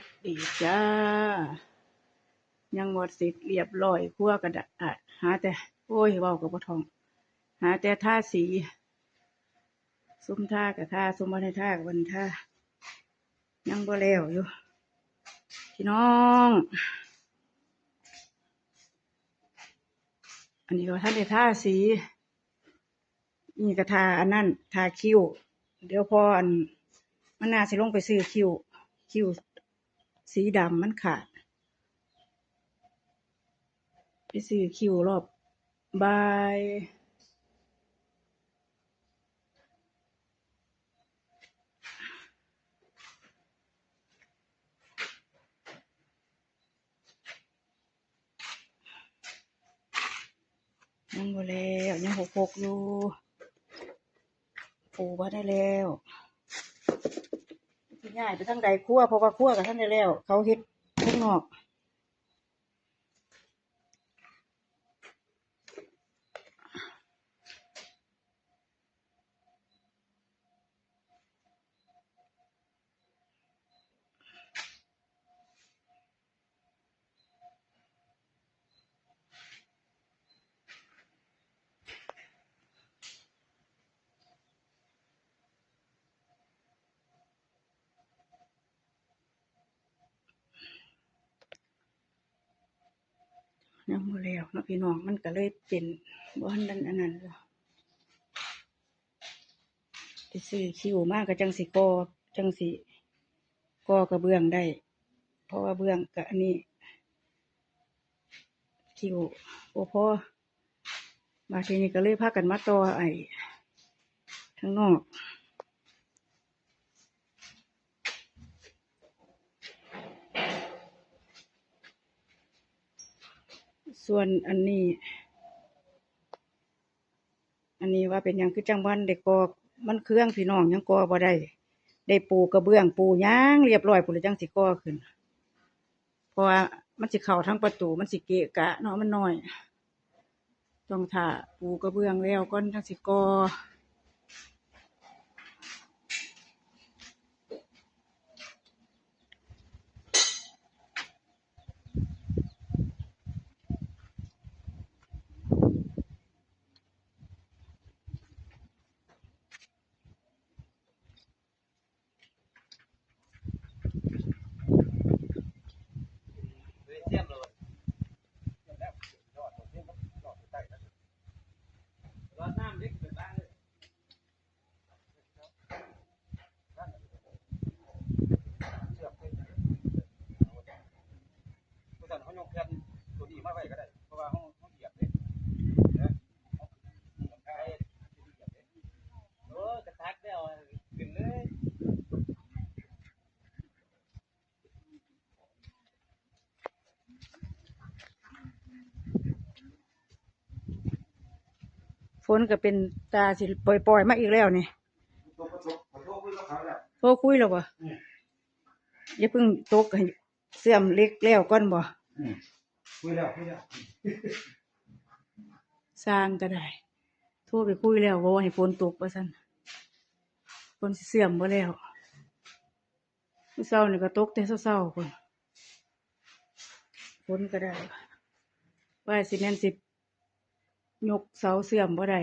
สดีจ้า ยังหมดสิทธิ์เรียบร้อยคั่วกระดาษหาแต่ โอ้ยเว้ากับทอง หาแต่ท่าสี ซุ้มท่ากับท่าซุ้มบ่ได้ท่ากับวันท่า ยังบ่แล้วอยู่ พี่น้อง อันนี้ก็ท่านได้ท่าสี นี่ก็ทาอันนั้นทาคิ้ว เดี๋ยวพออันมันน่าสิลงไปซื้อคิ้วคิ้ว สีดำมันขาด ไปซื้อคิวรอบบ่ายยังบ่แล้วยังหกหกอยู่ปูว่าได้แล้ว สิง่ายไปทั้งใดคั่วเพราะว่าคั่วกับท่านได้แล้ว เขาเฮ็ดข้างนอก ยังบ่แล้วเนาะพี่น้องมันก็เลยเป็นบ่ทันดันอันนั้นแล้วไปซื้อคิวมากก็จังสิกอจังสิกอกระเบื้องได้ เพราะว่าเบื้องกับอันนี้คิวบ่พอบาทีนี้ก็เลยพากันมาต่อไอ้ข้างนอก ส่วนอันนี้ อันนี้ว่าเป็นอยังคือจังวันเด็กกอมันเครื่องพี่น้องยังกอบ่ได้ได้ปูกระเบื้องปูย่างเรียบร้อยพุ่นจังสิก่อขึ้น เพราะว่ามันสิเข่าทั้งประตูมันสิเกะกะเนาะมันน้อย ต้องถ่าปูกระเบื้องแล้วก่อนจังสิก่อ นก็เป็นตาสิปล่อยๆมาอีกแล้วนี่ตัวกระทบขอโทษคุยกับเขาแล้วโทรคุยแล้วบ่อืมอย่าเพิ่งตกให้เสื่อมเล็กแล้วก่อนบ่อืมคุยแล้วคุยแล้วสร้างก็ได้โทรไปคุยแล้วว่าให้ฝนตกว่าซั่นฝนสิเสื่อมบ่แล้วมื้อเช้านี่ก็ตกแต่เช้าๆพุ่นฝนก็ได้ว่าสิแม่นสิ ยกเสาเสื่อมบ่ได้